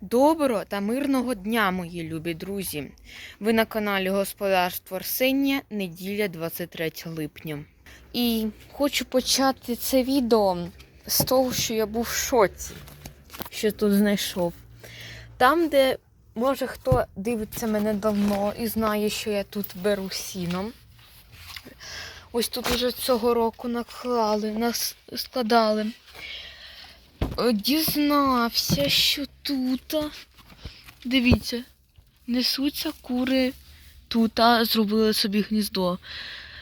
Доброго та мирного дня, мої любі друзі! Ви на каналі Господарство Арсенія, неділя 23 липня. І хочу почати це відео з того, що я був в шоці, що тут знайшов. Там, де, може, хто дивиться мене давно і знає, що я тут беру сіном. Ось тут уже цього року наклали, нас складали. Е, Дізнався, що тут. Дивіться, несуться кури тут, зробили собі гніздо.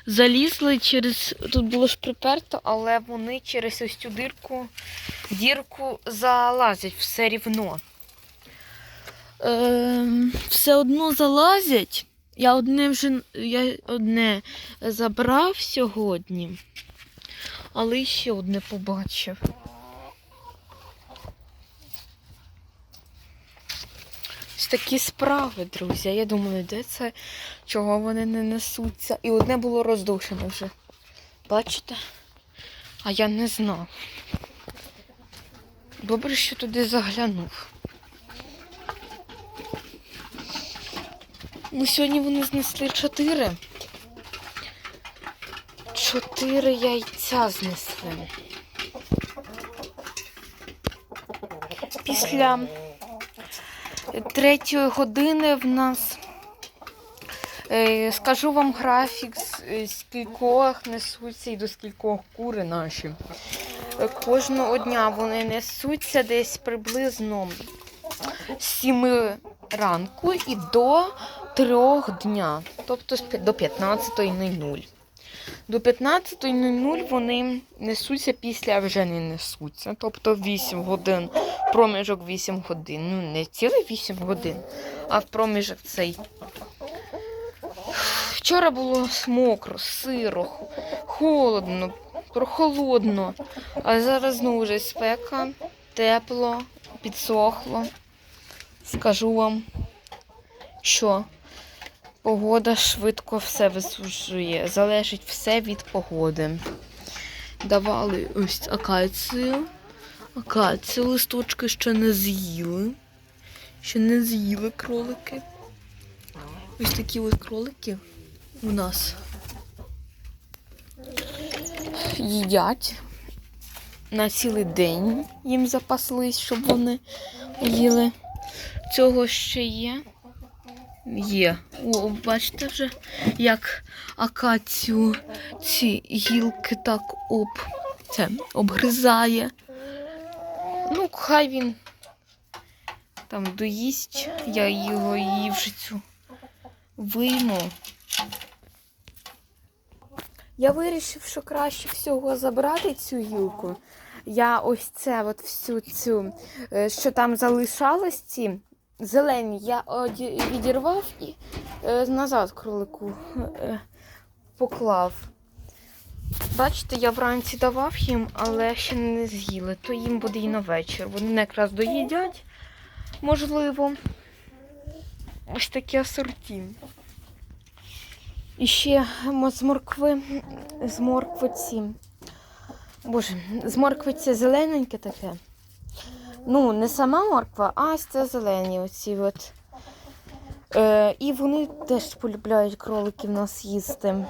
Залізли через. Тут було ж приперто, але вони через ось цю дирку, дірку залазять все рівно. Ем, все одно залазять. Я одне вже я одне забрав сьогодні, але ще одне побачив. Такі справи, друзі. Я думаю, де це, чого вони не несуться. І одне було роздушене вже. Бачите? А я не знав. Добре, що туди заглянув. Ну, сьогодні вони знесли чотири. Чотири яйця знесли. Після третьої години в нас е, скажу вам графік, е, скількох несуться і до скількох кури наші. Е, Кожного дня вони несуться десь приблизно з 7 ранку і до 3 дня, тобто до 15.00. До 15.00 вони несуться після вже не несуться. Тобто 8 годин, проміжок 8 годин. Ну, не цілий 8 годин, а в проміжок цей. Вчора було мокро, сиро, холодно, прохолодно. А зараз знову вже спека, тепло, підсохло. Скажу вам, що погода швидко все висушує. Залежить все від погоди. Давали ось акацію. Акацію листочки ще не з'їли. Ще не з'їли кролики. Ось такі от кролики у нас їдять. На цілий день їм запаслись, щоб вони їли. Цього ще є. Є. О, бачите вже, як акацію ці гілки так об це обгризає. Ну, хай він там доїсть, я його її вже цю вийму. Я вирішив, що краще всього забрати цю гілку. Я ось це, от всю цю, е, що там залишалось ці зелені, я відірвав і е, назад кролику е, поклав. Бачите, я вранці давав їм, але ще не з'їли, то їм буде і на вечір. Вони якраз доїдять, можливо. Ось таке асорті. І ще з моркви, з моркви ці. Боже, з моркви зелененьке таке. Ну, не сама морква, а ось це зелені оці от. Е, і вони теж полюбляють кроликів нас їсти.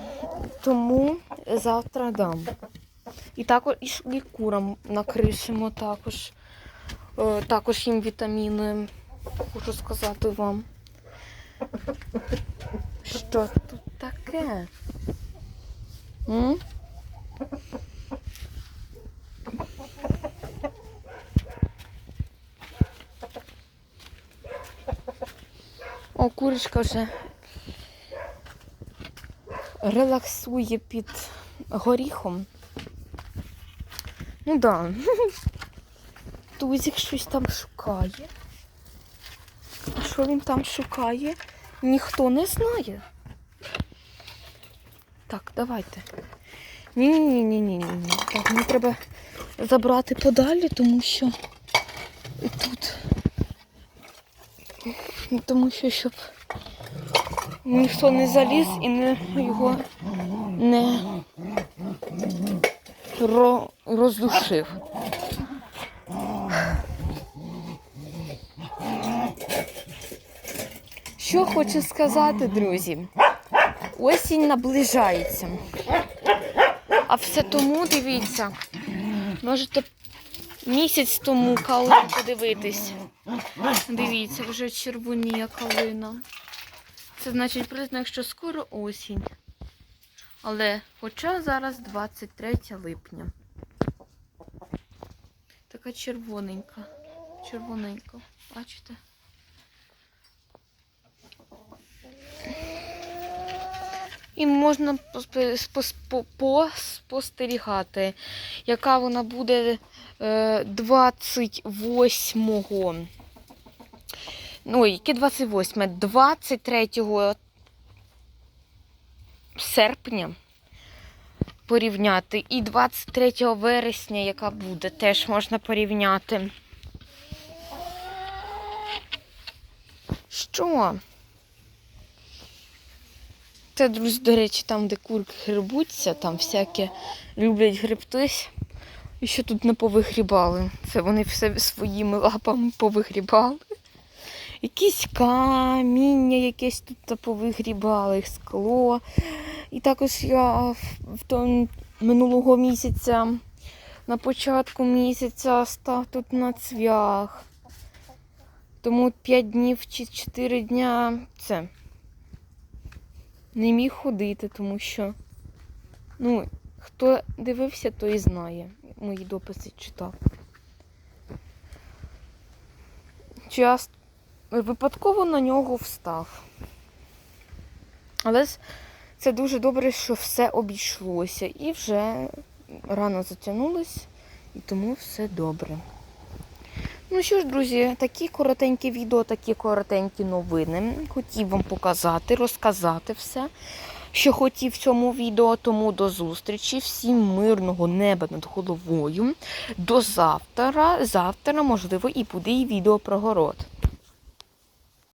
Тому завтра дам. І також і, курам накришимо також. Е, також їм вітаміни, хочу сказати вам. Що тут таке? М? О, курочка вже релаксує під горіхом. Ну да. Тузик щось там шукає. А що він там шукає? Ніхто не знає. Так, давайте. Ні-ні-ні-ні-ні. Так, мені треба забрати подалі, тому що тут. Тому що щоб ніхто не заліз і не його не роздушив. Що хочу сказати, друзі? Осінь наближається. А все тому, дивіться, можете місяць тому калину подивитись. Дивіться, вже червоніє калина. Це значить признак, що скоро осінь. Але хоча зараз 23 липня. Така червоненька. Червоненька. Бачите? І можна поспе- спос- по- поспостерігати, яка вона буде е, 28-го. Ну, яке 28? 23 серпня порівняти. І 23 вересня, яка буде, теж можна порівняти. Що? Це, друзі, до речі, там, де курки грибуться, там всякі люблять грибтись. І що тут не повигрібали. Це вони все своїми лапами повигрібали. Якісь каміння якесь тут повигрібали, скло. І також я в, тому минулого місяця, на початку місяця став тут на цвях. Тому 5 днів чи 4 дня це не міг ходити, тому що, ну, хто дивився, той знає. Мої дописи читав. Час випадково на нього встав. Але це дуже добре, що все обійшлося. І вже рано затягнулось, і тому все добре. Ну що ж, друзі, такі коротенькі відео, такі коротенькі новини. Хотів вам показати, розказати все, що хотів в цьому відео. Тому до зустрічі. Всім мирного неба над головою. До завтра. Завтра, можливо, і буде і відео про город.